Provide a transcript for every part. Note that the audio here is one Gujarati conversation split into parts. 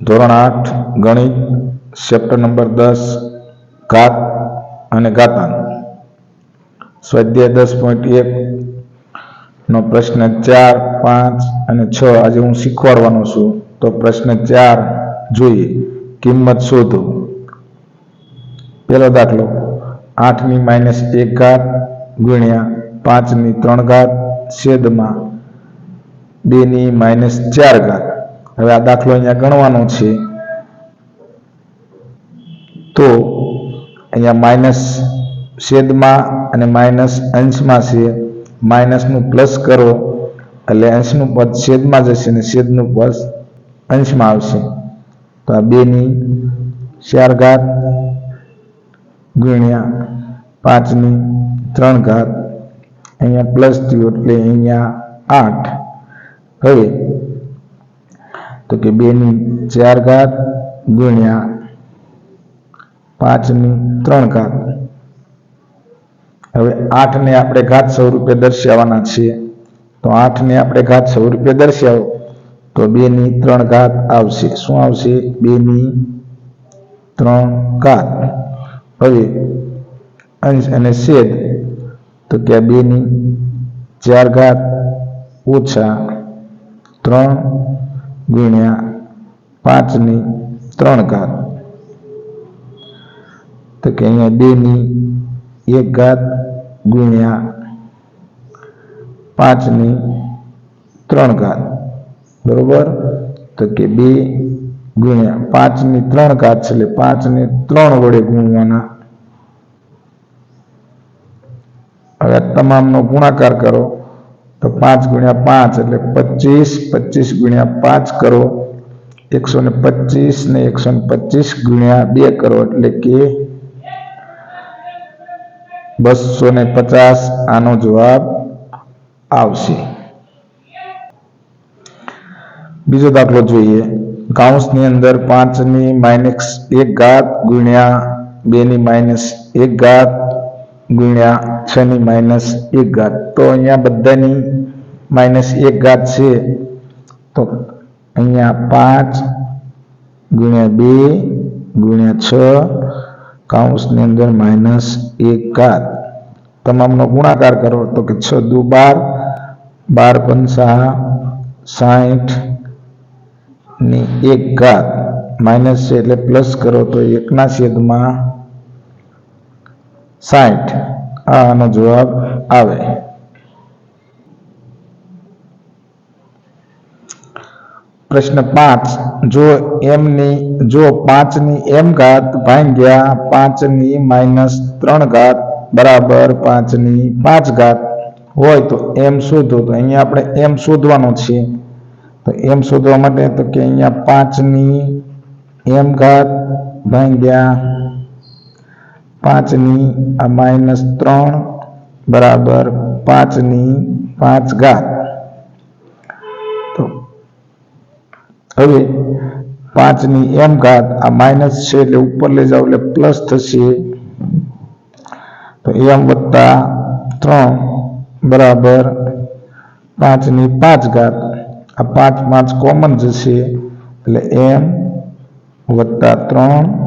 ધોરણ આઠ, ગણિત ચેપ્ટર નંબર દસ, ઘાત અને ઘાતાંક. સ્વાધ્યાય દસ પોઈન્ટ એક નો પ્રશ્ન ચાર, પાંચ અને છ આજે હું શીખવાડવાનો છું. તો પ્રશ્ન ચાર જોઈએ. કિંમત શોધો. પહેલો દાખલો, આઠની માઇનસ એક ઘાત ગુણ્યા પાંચની ત્રણ ઘાત છેદમાં બેની માઇનસ ચાર ઘાત. હવે આ દાખલો અહીંયા ગણવાનો છે. તો અહીંયા માઇનસ છેદમાં અને માઇનસ અંશમાં છે. માઇનસનું પ્લસ કરો એટલે અંશનું પદ છેદમાં જશે અને છેદનું પદ અંશમાં આવશે. તો આ બેની ચાર ઘાત ગુણ્યા પાંચની ત્રણ ઘાત અહીંયા પ્લસ થયું એટલે અહીંયા આઠ. હવે તો કે બેની ચાર ઘાત ગુણ્યા પાંચની ત્રણ ઘાત. હવે આઠને આપણે ઘાત સ્વરૂપે દર્શાવવાના છીએ. તો આઠને આપણે ઘાત સ્વરૂપે દર્શાવો. તો બેની ત્રણ ઘાત આવશે. શું આવશે? બેની ત્રણ ઘાત. હવે અંશ અને છેદ. તો કે બેની ચાર ઘાત ઓછા ત્રણ ગુણ્યા પાંચની ત્રણ ઘાત. તો કે અહીંયા બેની એક ઘાત ગુણ્યા પાંચની ત્રણ ઘાત. બરોબર? તો કે બે ગુણ્યા પાંચની ત્રણ ઘાત છે એટલે પાંચને ત્રણ વડે ગુણવાના. હવે તમામનો ગુણાકાર કરો. તો પાંચ ગુણ્યા પાંચ એટલે પચીસ પચીસ ગુણ્યા પાંચ કરો. એકસો ને પચીસ ને એકસો ને પચીસ ગુણ્યા બે કરો એટલે કે બસો ને પચાસ. આનો જવાબ આવશે. બીજો દાખલો જોઈએ. કાઉન્સની અંદર પાંચની માઇનસ એક ઘાત ગુણ્યા બેની માઇનસ એક ઘાત ગુણ્યા છ ની માઇનસ એક ઘાત. તો અહીંયા બધાની માઇનસ એક ઘાત છે. તો અહીંયા પાંચ ગુણ્યા બે ગુણ્યા છ કાઉન્સની અંદર માઇનસ એક ઘાત. તમામનો ગુણાકાર કરો તો કે છ દુ બાર બાર પંચા સાઠની એક ઘાત. માઇનસ છે એટલે પ્લસ કરો તો એકના છેદમાં સાઠ આનો જવાબ આવે. પ્રશ્ન પાંચ. જો એમની, જો પાંચની એમ ઘાત ભાંગ્યા પાંચની માઇનસ ત્રણ ઘાત બરાબર પાંચની પાંચ ઘાત હોય તો એમ શોધો. તો અહીંયા આપણે એમ શોધવાનું છે. તો એમ શોધવા માટે તો કે અહીંયા પાંચની એમ ઘાત ભાગ્યા પાંચની આ માઇનસ ત્રણ બરાબર પાંચની પાંચ ઘાત. તો હવે પાંચની એમ ઘાત આ માઇનસ છે એટલે ઉપર લઈ જાવ એટલે પ્લસ થશે. તો એમ વત્તા ત્રણ બરાબર પાંચની પાંચ ઘાત. આ પાંચ પાંચ કોમન જશે એટલે એમ વત્તા ત્રણ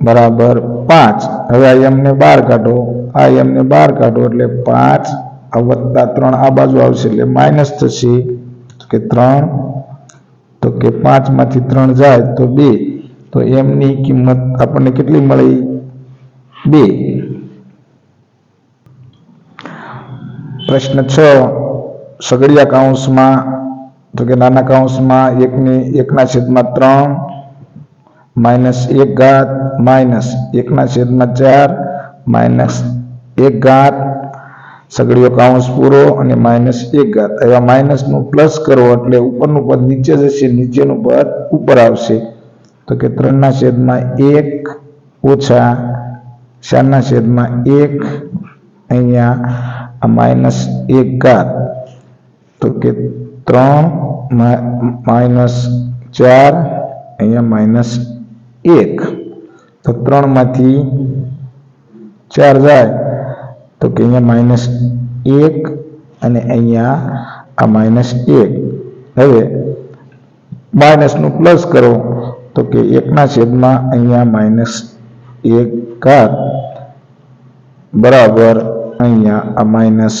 બરાબર પાંચ. હવે આ એમને બાર કાઢો. આ એમને બાર કાઢો એટલે પાંચ આ વત્તા ત્રણ આ બાજુ આવશે એટલે માઇનસ થશે. કે ત્રણ. તો કે પાંચમાંથી ત્રણ જાય તો બે. તો એમની કિંમત આપણને કેટલી મળી? બે. પ્રશ્ન છ. સગડિયા કાઉન્સમાં તો કે નાના કાઉન્સમાં એકની, એકના છેદમાં ત્રણ. માઇનસ એક ઘાત, માઇનસ એકના છેદમાં ચાર, માઇનસ એક ઘાત સગડીઓ કાઉન્સ પૂરો અને માઇનસ એક ઘાત. એવા માઇનસનું પ્લસ કરો એટલે ઉપરનું પદ નીચે જશે, નીચેનું પદ ઉપર આવશે. તો કે ત્રણના છેદમાં એક ઓછા ચારના છેદમાં એક, અહીંયા આ માઇનસ એક ઘાત. તો કે ત્રણ માઇનસ ચાર, અહીંયા માઇનસ એક. તો ત્રણમાંથી ચાર જાય. તો કે અહીંયા માઇનસ એક અને અહીંયા આ માઇનસ એક. હવે માઇનસનું પ્લસ કરો. તો કે એકના છેદમાં અહીંયા માઇનસ એક ઘાત બરાબર અહીંયા આ માઇનસ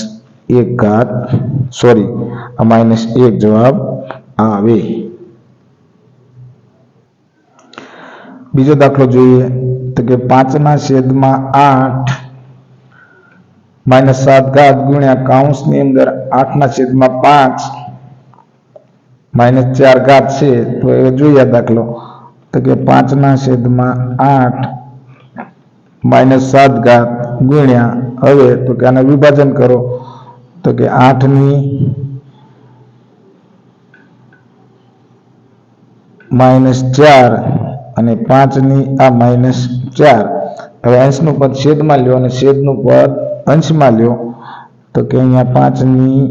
એક ઘાત સોરી આ માઇનસ એક જવાબ આવે. બીજો દાખલો જોઈએ તો કે પાંચના છેદમાં આઠ માઇનસ સાત ઘાત ગુણ્યા કાઉન્સની અંદર આઠના છેદમાં પાંચ માઇનસ ચાર ઘાત છે, તો એ જોઈએ દાખલો. તો કે પાંચના છેદમાં આઠ માઇનસ સાત ઘાત ગુણ્યા, હવે તો કે આને વિભાજન કરો. તો કે આઠની માઇનસ ચાર અને પાંચની આ માઇનસ ચાર. હવે અંશનું પદ છેદમાં લ્યો અને છેદનું પદ અંશમાં લ્યો. તો કે અહીંયા પાંચની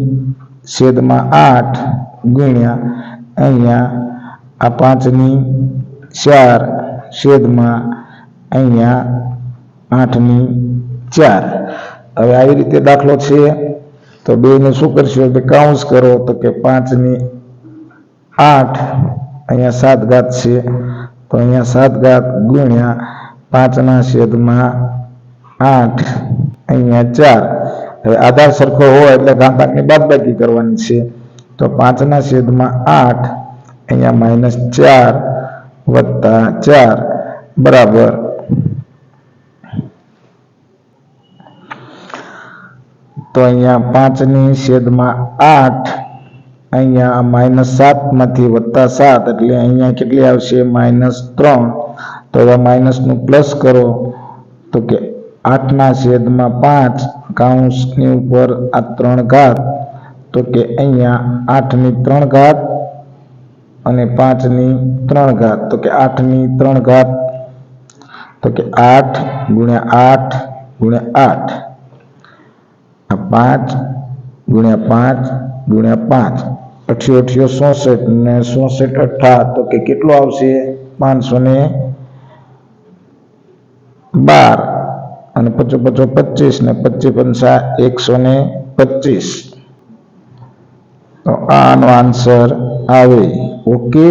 છેદમાં આઠ ગુણ્યા અહીંયા આ પાંચની ચાર છેદમાં અહીંયા આઠની ચાર. હવે આવી રીતે દાખલો છે. તો બેને શું કરશો? એટલે કાઉન્સ કરો. તો કે પાંચની આઠ અહીંયા સાત ઘાત છે. તો અહીંયા સાત ઘાત ગુણ્યા પાંચના છેદમાં આઠ. અહીંયા ચાર. હવે આધાર સરખો હોય એટલે ઘાતાંકની બાદબાકી કરવાની છે. તો પાંચના છેદમાં આઠ, અહીંયા માઇનસ ચાર વત્તા ચાર. બરાબર. તો અહીંયા પાંચની છેદમાં આઠ અહીંયા માઇનસ સાતમાંથી વત્તા સાત એટલે અહીંયા કેટલી આવશે? માઇનસ ત્રણ. તો હવે માઇનસનું પ્લસ કરો. તો કે આઠના છેદમાં પાંચ કાઉન્સની ઉપર આ ત્રણ ઘાત. તો કે અહીંયા આઠની ત્રણ ઘાત અને પાંચની ત્રણ ઘાત. તો કે આઠની ત્રણ ઘાત. તો કે આઠ ગુણ્યા આઠ ગુણ્યા આઠ. પાંચ ગુણ્યા પાંચ ગુણ્યા પાંચ. અઠ્યો અઠ્યો ચોસઠ ને ચોસઠ અઠા તો કે કેટલું આવશે? પાંચસો ને બાર. અને પચો પચો પચીસ ને પચીસ પંચા એકસો ને પચીસ. તો આનો આન્સર આવે. ઓકે